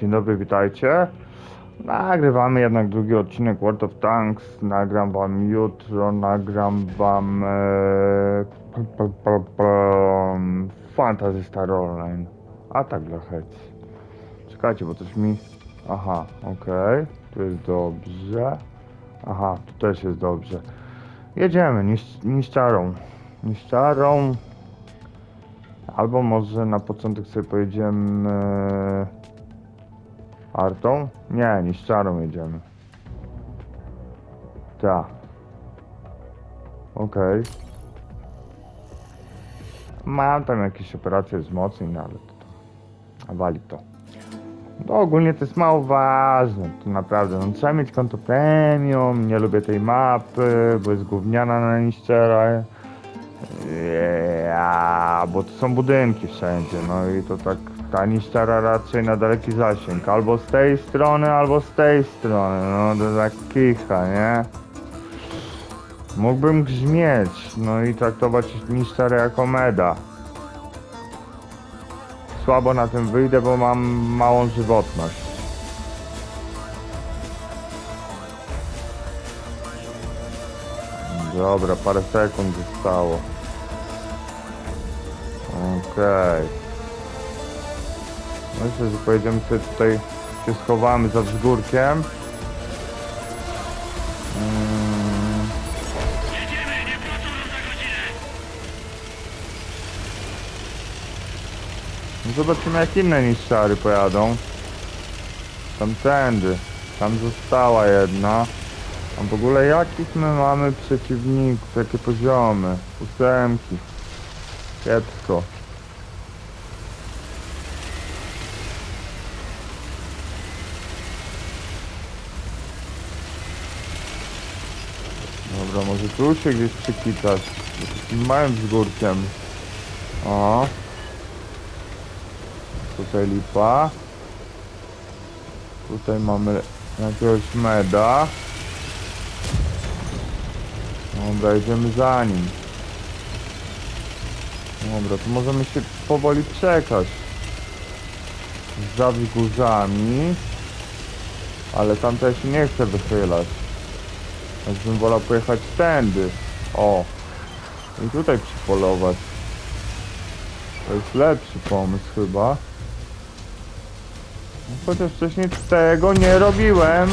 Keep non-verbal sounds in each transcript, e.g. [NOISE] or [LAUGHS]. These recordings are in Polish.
Dzień dobry, witajcie. Nagrywamy jednak drugi odcinek World of Tanks. Nagram wam jutro, nagram wam e, Fantasy Star Online. A tak dla hec. Czekajcie, bo coś mi... Aha, okej. Tu jest dobrze. Aha, tu też jest dobrze. Jedziemy, nisz, niszczarą. Niszczarą. Albo może na początek sobie pojedziemy Artą? Nie, niszczarą jedziemy. Tak. Okej. Mam tam jakieś operacje wzmocnień, no ale to wali to. No ogólnie to jest mało ważne, to naprawdę, no trzeba mieć konto premium, nie lubię tej mapy, bo jest gówniana na niszczera. Ja, bo to są budynki wszędzie, no i to tak ta niszczara raczej na daleki zasięg. Albo z tej strony, albo z tej strony, no to tak kicha, nie? Mógłbym grzmieć, no i traktować niszczarę jako meda. Słabo na tym wyjdę, bo mam małą żywotność. Dobra, parę sekund zostało. Okej. Myślę, że pojedziemy sobie tutaj, się schowamy za wzgórkiem. Mm. No Zobaczymy jak inne niszczary pojadą. Tamtędy. Tam została jedna. A w ogóle jakich my mamy przeciwników? Jakie poziomy? Ósemki. Kiepsko. Dobra, może tu się gdzieś przykitać. Takim małym wzgórkiem. O. Tutaj lipa. Tutaj mamy jakiegoś meda. Dobra, idziemy za nim. Dobra, to możemy się powoli czekać. Za wzgórzami. Ale tam też nie chcę wychylać. Więc bym wolał pojechać tędy. O. I tutaj przypolować. To jest lepszy pomysł chyba. No, Chociaż wcześniej tego nie robiłem.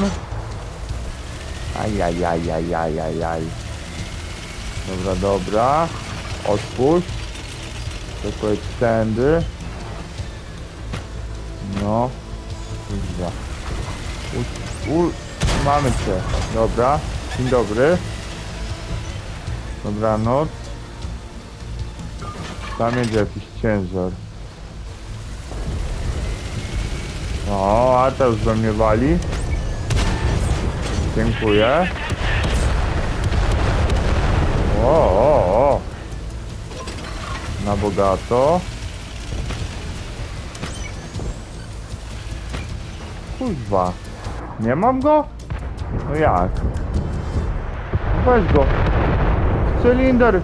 Ajajajajajajaj. Dobra, dobra. Odpuść. To pojedź tędy. No. Kurwa. U, u, mamy cię. Dobra. Dzień dobry. Dobranoc. Tam jedzie jakiś ciężar. O, a już we mnie wali. Dziękuję. O, o, o. Na bogato. Kuźwa. Nie mam go? No jak? Weź go. Cylinder.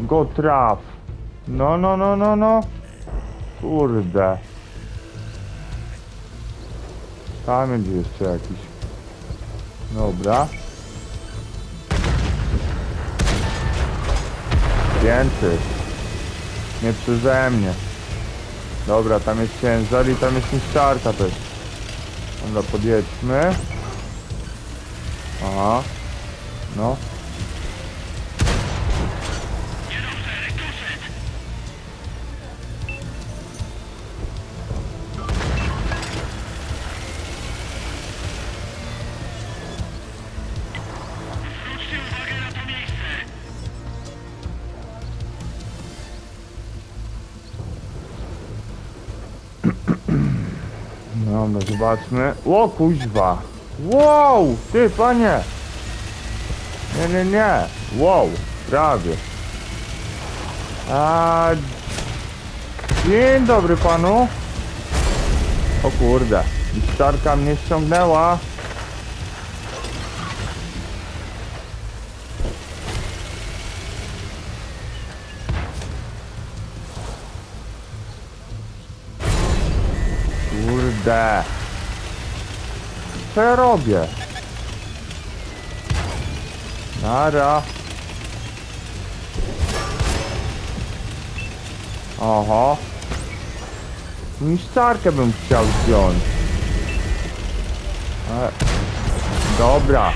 Go traf. No, no, no, no, no. Kurde. Tam będzie jeszcze jakiś. Dobra. Więcej. Nie przeze mnie. Dobra, tam jest ciężar i tam jest niszczarka też. Dobra, podjedźmy. Aha. No. Zobaczmy. O kuźwa! Wow! Ty panie! Nie, nie, nie! Wow! Prawie. A... Dzień dobry panu! O kurde, starka mnie ściągnęła. Kurde. co ja robię? Nara. Oho. Niszczarkę bym chciał zdjąć. E, dobra.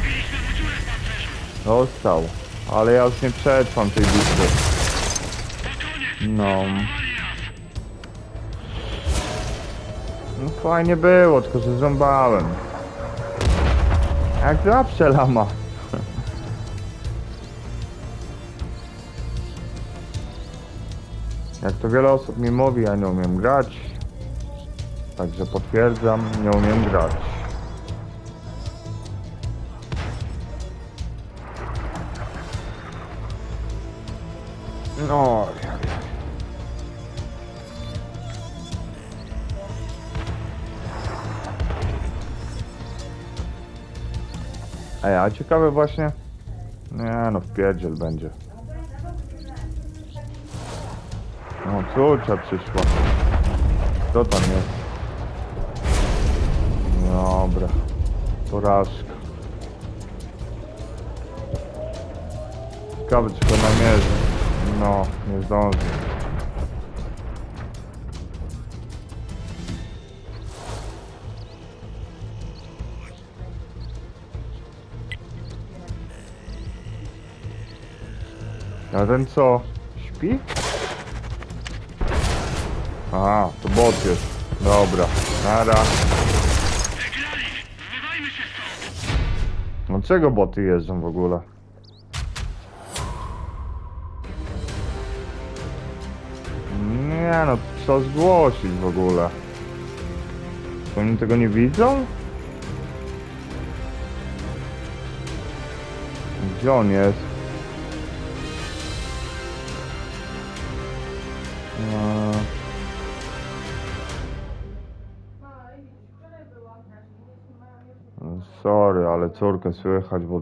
Dostał. Ale ja już nie przetrwam tej bitwy. No. No fajnie było, tylko że zrąbałem. Jak zawsze lama. [LAUGHS] Jak to wiele osób mi mówi, ja nie umiem grać. Także potwierdzam, nie umiem grać. No. Ej, a ciekawe właśnie. Nie no, wpierdziel będzie. No, córcia przyszła. Kto tam jest? Dobra. Porażka. Ciekawe, czy to namierzy. No, nie zdąży. A ten co? Śpi? A, to bot jest. Dobra, nara. No czego boty jeżdżą w ogóle? Nie no, co zgłosić w ogóle? Czy oni tego nie widzą? Gdzie on jest? Eee, Sorry, ale córkę słychać, bo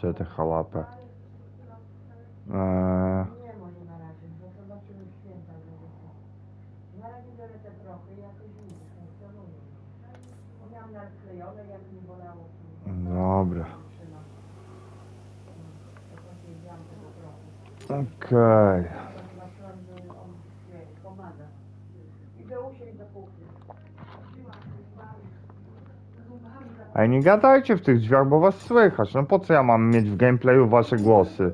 się te chałapę. Eee, Nie może na razie, bo zobaczymy święta to. Na razie biorę te prochy jakoś widzisz, funkcjonuje. Bo miałam nawet klejone, jak mi bolało. Dobra. Trzyma. No, to. Ej, nie gadajcie w tych drzwiach, bo was słychać. No po co ja mam mieć w gameplayu wasze głosy?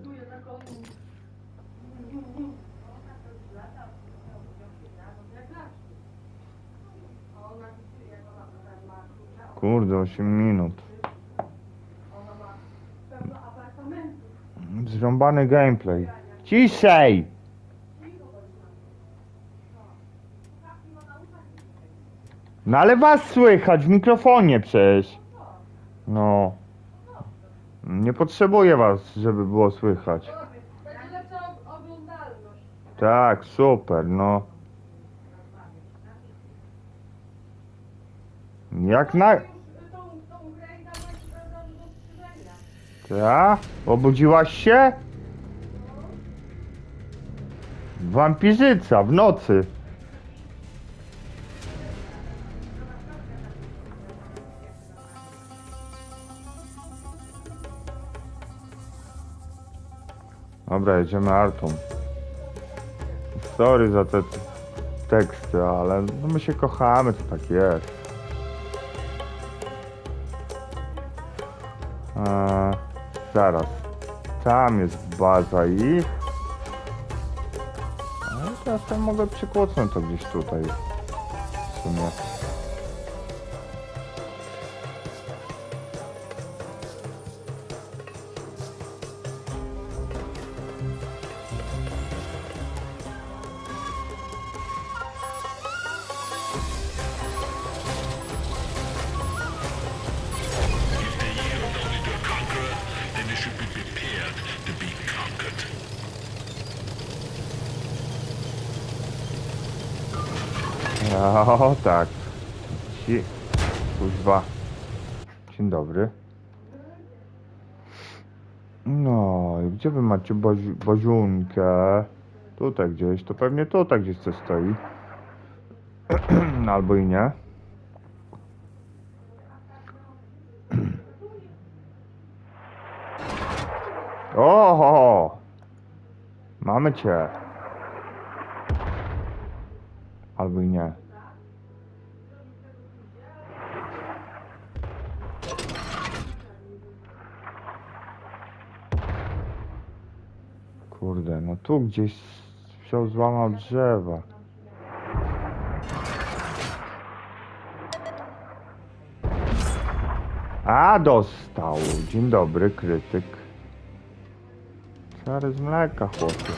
Kurde, 8 minut. Zrąbany gameplay. Ciszej! No ale was słychać w mikrofonie przecież. No. Nie potrzebuję was, żeby było słychać. Oglądalność. Tak, super, no. Jak na... Już tą? Obudziłaś się? Wampirzyca w nocy. Dobra, jedziemy Artą. Sorry za te teksty, ale no my się kochamy, to tak jest. Eee, zaraz. Tam jest baza ich. Ale teraz ja mogę przykłócnąć to gdzieś tutaj. W sumie. O tak. Ci... Kuźwa. Dzień dobry. No, gdzie wy macie bazi? Tutaj gdzieś, to pewnie tutaj gdzieś coś stoi. [CLEARS THROAT] No, albo i nie. [CLEARS THROAT] Oho! Mamy cię. Albo i nie. Tu gdzieś wziął złamał drzewa. A, dostał. Dzień dobry, krytyk. Czary z mleka, chłopie.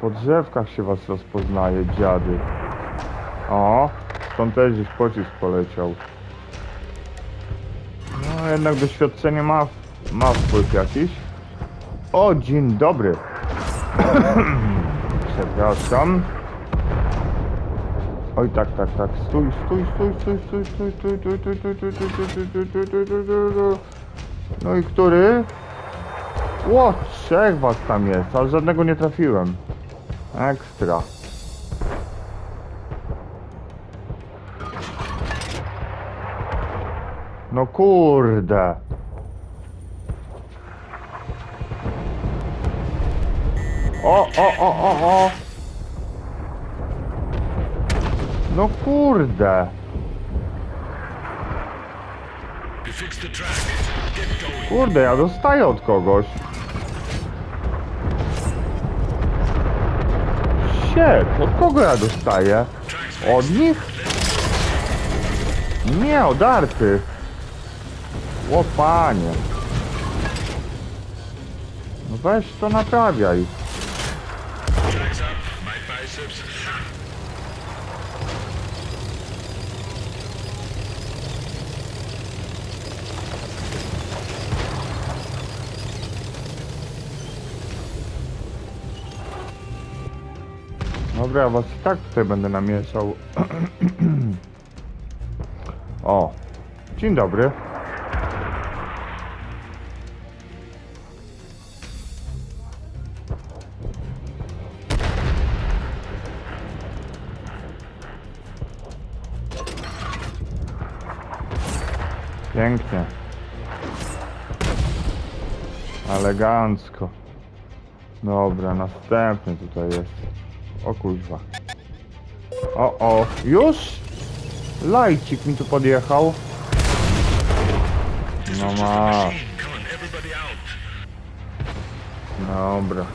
Po drzewkach się was rozpoznaje, dziady. O, stąd też gdzieś pocisk poleciał. No, jednak doświadczenie ma, ma wpływ jakiś. O, dzień dobry. Przepraszam. Oj, tak, tak, tak. Stój, stój, stój, stój, stój, stój, stój, stój, stój, stój, stój, stój, stój, stój, stój, stój, stój, stój. No i który? Ło, trzech was tam jest, ale żadnego nie trafiłem. Ekstra. No kurde. O, o, o, o. No kurde. Kurde, ja dostaję od kogoś. Shit, od kogo ja dostaję? Od nich? Nie, od Arty. O panie. No weź to naprawiaj. Dobra, ja was i tak tutaj będę namieszał. [CLEARS THROAT] o. Dzień dobry. Pięknie. Elegancko. Dobra, następny tutaj jest. O kuźwa. O, o, już? Lajcik mi tu podjechał. No masz. Dobra.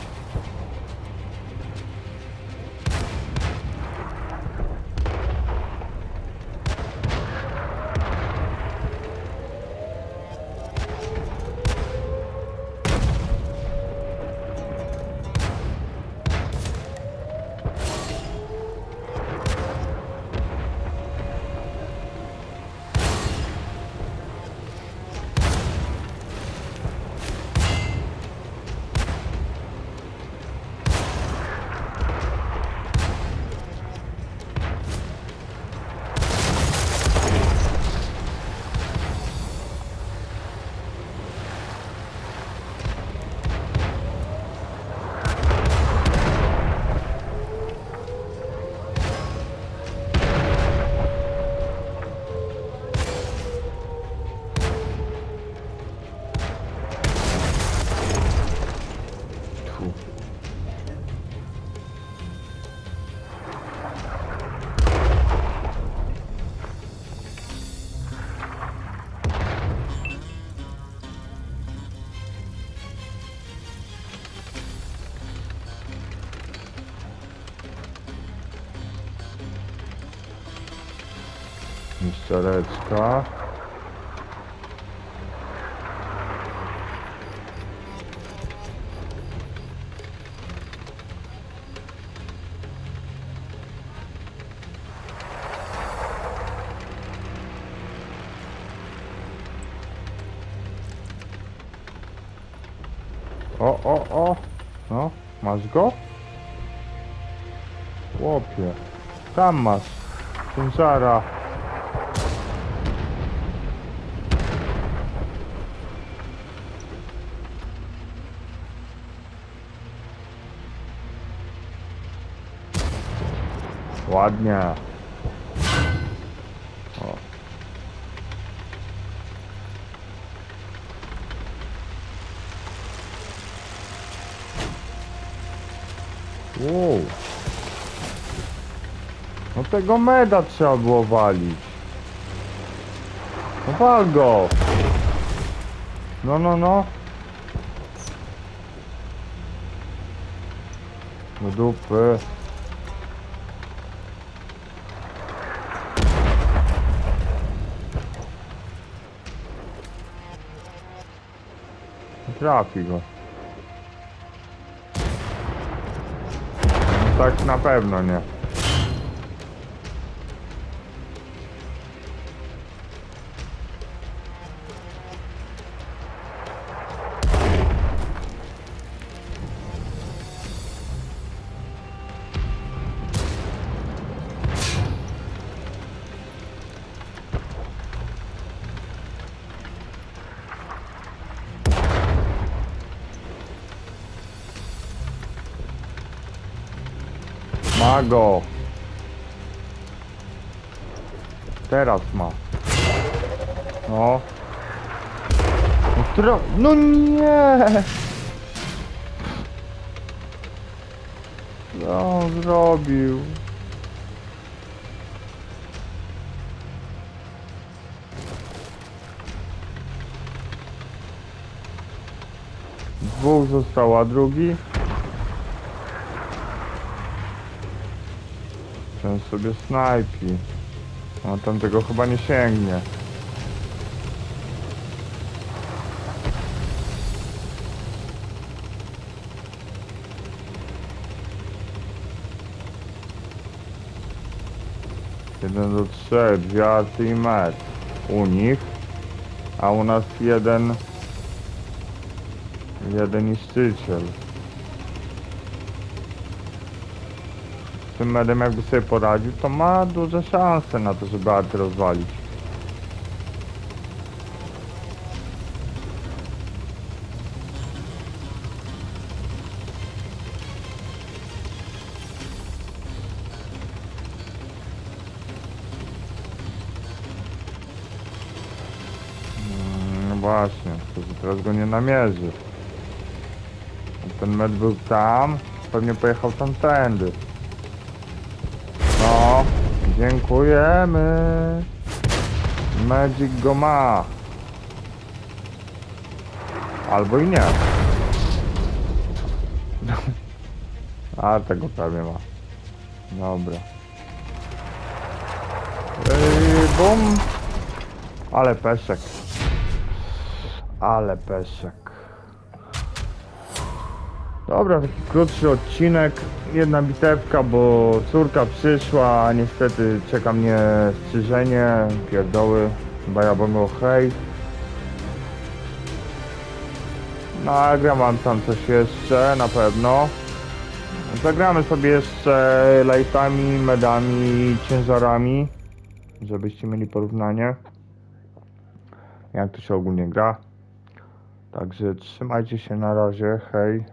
Mistereczka. O, o, o. No, masz go? Chłopie. Tam masz. Ciężara. Ładnie. O. Wow. No tego meda trzeba było walić. No wal go. No, no, no. Do dupy. Trafi go. No tak na pewno nie. Ma go. Teraz ma. No. No, no nie! Co on zrobił? Dwóch zostało, a drugi? Ten sobie snajpi. A tam tego chyba nie sięgnie. Jeden do trzech, dwie arty i met. U nich. A u nas jeden... Jeden niszczyciel. Tym medem jakby sobie poradził, to ma duże szanse na to, żeby arty rozwalić. No właśnie, teraz go nie namierzy. Ten med był tam, pewnie pojechał tamtędy. Dziękujemy. Magic go ma. Albo i nie. [LAUGHS] A tego prawie ma. Dobra. Ej, bum. Ale peszek. Ale peszek. Dobra, taki krótszy odcinek, jedna bitewka, bo córka przyszła, a niestety czeka mnie strzyżenie, pierdoły, bajabongo hej. Nagram wam tam coś jeszcze, na pewno. Zagramy sobie jeszcze lajtami, medami, ciężarami, żebyście mieli porównanie, jak to się ogólnie gra. Także trzymajcie się na razie, hej.